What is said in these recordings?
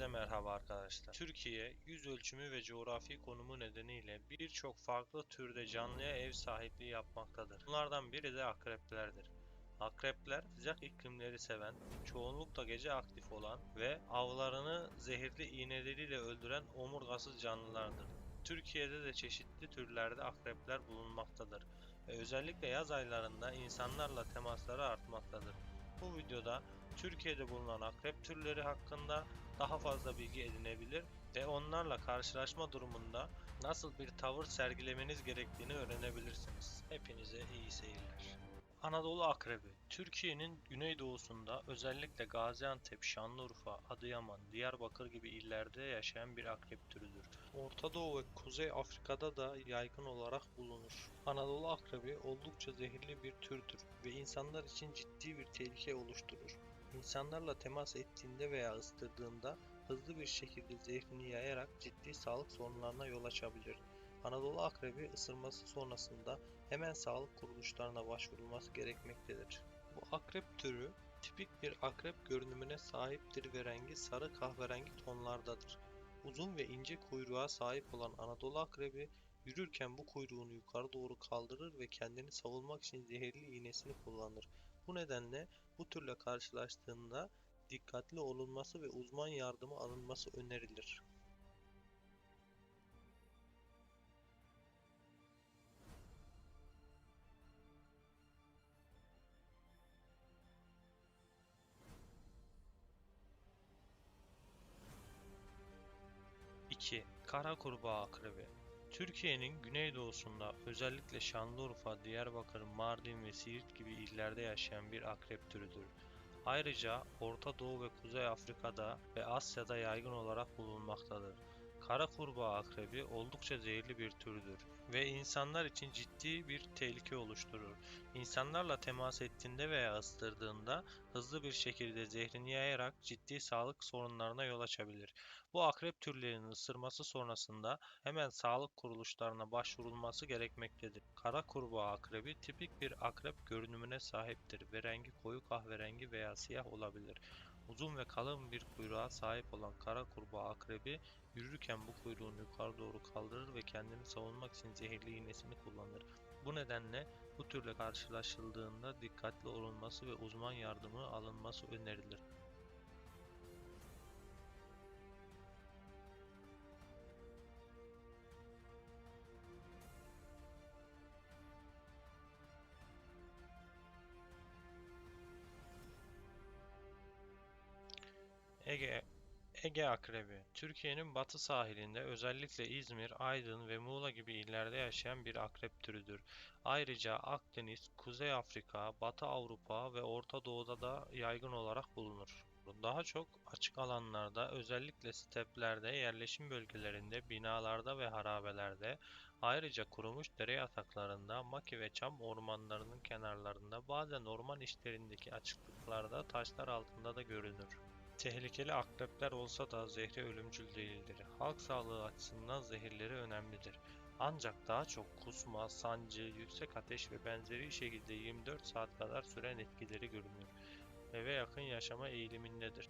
Hepinize merhaba arkadaşlar. Türkiye, yüz ölçümü ve coğrafi konumu nedeniyle birçok farklı türde canlıya ev sahipliği yapmaktadır. Bunlardan biri de akreplerdir. Akrepler sıcak iklimleri seven, çoğunlukla gece aktif olan ve avlarını zehirli iğneleriyle öldüren omurgasız canlılardır. Türkiye'de de çeşitli türlerde akrepler bulunmaktadır ve özellikle yaz aylarında insanlarla temasları artmaktadır. Bu videoda Türkiye'de bulunan akrep türleri hakkında daha fazla bilgi edinebilir ve onlarla karşılaşma durumunda nasıl bir tavır sergilemeniz gerektiğini öğrenebilirsiniz. Hepinize iyi seyirler. Anadolu akrebi, Türkiye'nin güneydoğusunda özellikle Gaziantep, Şanlıurfa, Adıyaman, Diyarbakır gibi illerde yaşayan bir akrep türüdür. Orta Doğu ve Kuzey Afrika'da da yaygın olarak bulunur. Anadolu akrebi oldukça zehirli bir türdür ve insanlar için ciddi bir tehlike oluşturur. İnsanlarla temas ettiğinde veya ısırdığında hızlı bir şekilde zehrini yayarak ciddi sağlık sorunlarına yol açabilir. Anadolu akrebi ısırması sonrasında hemen sağlık kuruluşlarına başvurulması gerekmektedir. Bu akrep türü tipik bir akrep görünümüne sahiptir ve rengi sarı kahverengi tonlardadır. Uzun ve ince kuyruğa sahip olan Anadolu akrebi yürürken bu kuyruğunu yukarı doğru kaldırır ve kendini savunmak için zehirli iğnesini kullanır. Bu nedenle bu türle karşılaştığında dikkatli olunması ve uzman yardımı alınması önerilir. İki, Kara kurbağa akrebi. Türkiye'nin güneydoğusunda özellikle Şanlıurfa, Diyarbakır, Mardin ve Siirt gibi illerde yaşayan bir akrep türüdür. Ayrıca Orta Doğu ve Kuzey Afrika'da ve Asya'da yaygın olarak bulunmaktadır. Kara kurbağa akrebi oldukça zehirli bir türdür ve insanlar için ciddi bir tehlike oluşturur. İnsanlarla temas ettiğinde veya ısırdığında hızlı bir şekilde zehrini yayarak ciddi sağlık sorunlarına yol açabilir. Bu akrep türlerinin ısırması sonrasında hemen sağlık kuruluşlarına başvurulması gerekmektedir. Kara kurbağa akrebi tipik bir akrep görünümüne sahiptir ve rengi koyu kahverengi veya siyah olabilir. Uzun ve kalın bir kuyruğa sahip olan kara kurbağa akrebi yürürken bu kuyruğunu yukarı doğru kaldırır ve kendini savunmak için zehirli iğnesini kullanır. Bu nedenle bu türle karşılaşıldığında dikkatli olunması ve uzman yardımı alınması önerilir. Ege Ege akrebi, Türkiye'nin batı sahilinde özellikle İzmir, Aydın ve Muğla gibi illerde yaşayan bir akrep türüdür. Ayrıca Akdeniz, Kuzey Afrika, Batı Avrupa ve Orta Doğu'da da yaygın olarak bulunur. Daha çok açık alanlarda, özellikle steplerde, yerleşim bölgelerinde, binalarda ve harabelerde, ayrıca kurumuş dere yataklarında, maki ve çam ormanlarının kenarlarında, bazen orman içlerindeki açıklıklarda, taşlar altında da görünür. Tehlikeli akrepler olsa da zehri ölümcül değildir. Halk sağlığı açısından zehirleri önemlidir. Ancak daha çok kusma, sancı, yüksek ateş ve benzeri şekilde 24 saat kadar süren etkileri görünür. Eve yakın yaşama eğilimindedir.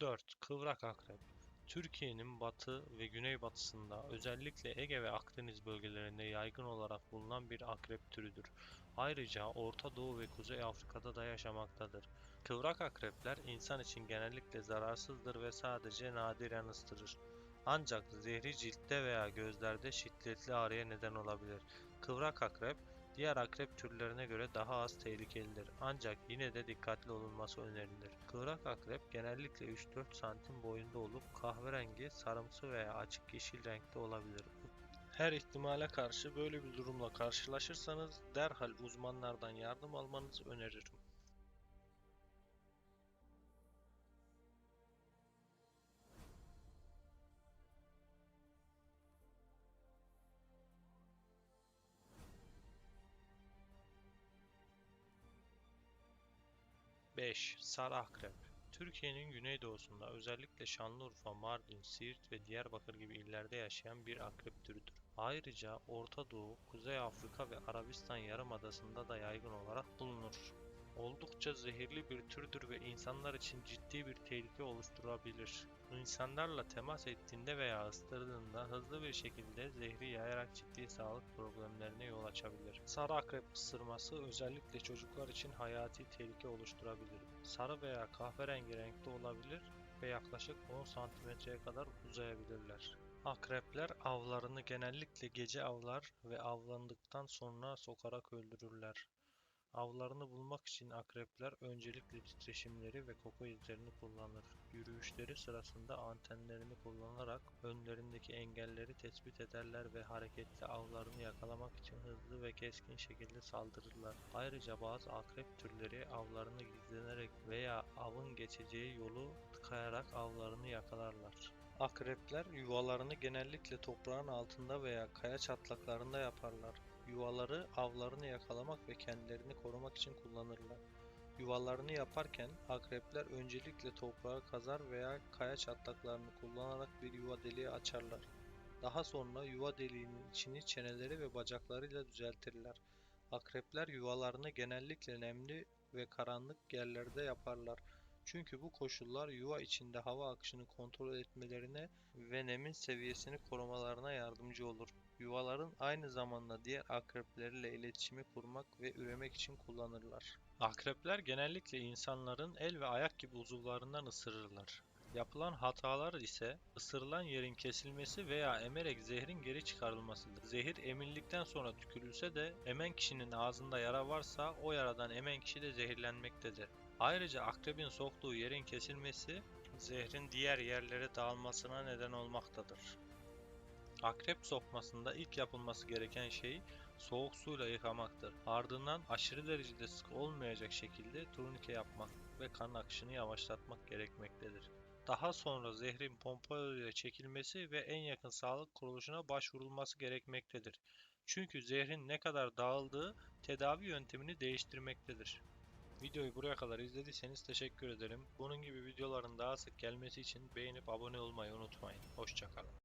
4. Kıvrak akrep Türkiye'nin batı ve güneybatısında özellikle Ege ve Akdeniz bölgelerinde yaygın olarak bulunan bir akrep türüdür. Ayrıca Orta Doğu ve Kuzey Afrika'da da yaşamaktadır. Kıvrak akrepler insan için genellikle zararsızdır ve sadece nadiren ısırır. Ancak zehri ciltte veya gözlerde şiddetli ağrıya neden olabilir. Kıvrak akrep Diğer akrep türlerine göre daha az tehlikelidir ancak yine de dikkatli olunması önerilir. Kıvrak akrep genellikle 3-4 santim boyunda olup kahverengi, sarımsı veya açık yeşil renkte olabilir. Her ihtimale karşı böyle bir durumla karşılaşırsanız derhal uzmanlardan yardım almanızı öneririm. 5. Sarı akrep Türkiye'nin güneydoğusunda özellikle Şanlıurfa, Mardin, Siirt ve Diyarbakır gibi illerde yaşayan bir akrep türüdür. Ayrıca Orta Doğu, Kuzey Afrika ve Arabistan Yarımadası'nda da yaygın olarak bulunur. Oldukça zehirli bir türdür ve insanlar için ciddi bir tehlike oluşturabilir. İnsanlarla temas ettiğinde veya ısırdığında hızlı bir şekilde zehri yayarak ciddi sağlık problemlerine yol açabilir. Sarı akrep ısırması özellikle çocuklar için hayati tehlike oluşturabilir. Sarı veya kahverengi renkte olabilir ve yaklaşık 10 santimetreye kadar uzayabilirler. Akrepler avlarını genellikle gece avlar ve avlandıktan sonra sokarak öldürürler. Avlarını bulmak için akrepler öncelikle titreşimleri ve koku izlerini kullanır. Yürüyüşleri sırasında antenlerini kullanarak önlerindeki engelleri tespit ederler ve hareketli avlarını yakalamak için hızlı ve keskin şekilde saldırırlar. Ayrıca bazı akrep türleri avlarını gizlenerek veya avın geçeceği yolu tıkayarak avlarını yakalarlar. Akrepler yuvalarını genellikle toprağın altında veya kaya çatlaklarında yaparlar. Yuvaları avlarını yakalamak ve kendilerini korumak için kullanırlar. Yuvalarını yaparken akrepler öncelikle toprağı kazar veya kaya çatlaklarını kullanarak bir yuva deliği açarlar. Daha sonra yuva deliğinin içini çeneleri ve bacaklarıyla düzeltirler. Akrepler yuvalarını genellikle nemli ve karanlık yerlerde yaparlar. Çünkü bu koşullar yuva içinde hava akışını kontrol etmelerine ve nemin seviyesini korumalarına yardımcı olur. Yuvaların aynı zamanda diğer akreplerle iletişimi kurmak ve üremek için kullanırlar. Akrepler genellikle insanların el ve ayak gibi uzuvlarından ısırırlar. Yapılan hatalar ise ısırılan yerin kesilmesi veya emerek zehrin geri çıkarılmasıdır. Zehir emildikten sonra tükürülse de emen kişinin ağzında yara varsa o yaradan emen kişi de zehirlenmektedir. Ayrıca akrebin soktuğu yerin kesilmesi zehrin diğer yerlere dağılmasına neden olmaktadır. Akrep sokmasında ilk yapılması gereken şey soğuk suyla yıkamaktır. Ardından aşırı derecede sık olmayacak şekilde turnike yapmak ve kan akışını yavaşlatmak gerekmektedir. Daha sonra zehrin pompa yoluyla çekilmesi ve en yakın sağlık kuruluşuna başvurulması gerekmektedir. Çünkü zehrin ne kadar dağıldığı tedavi yöntemini değiştirmektedir. Videoyu buraya kadar izlediyseniz teşekkür ederim. Bunun gibi videoların daha sık gelmesi için beğenip abone olmayı unutmayın. Hoşçakalın.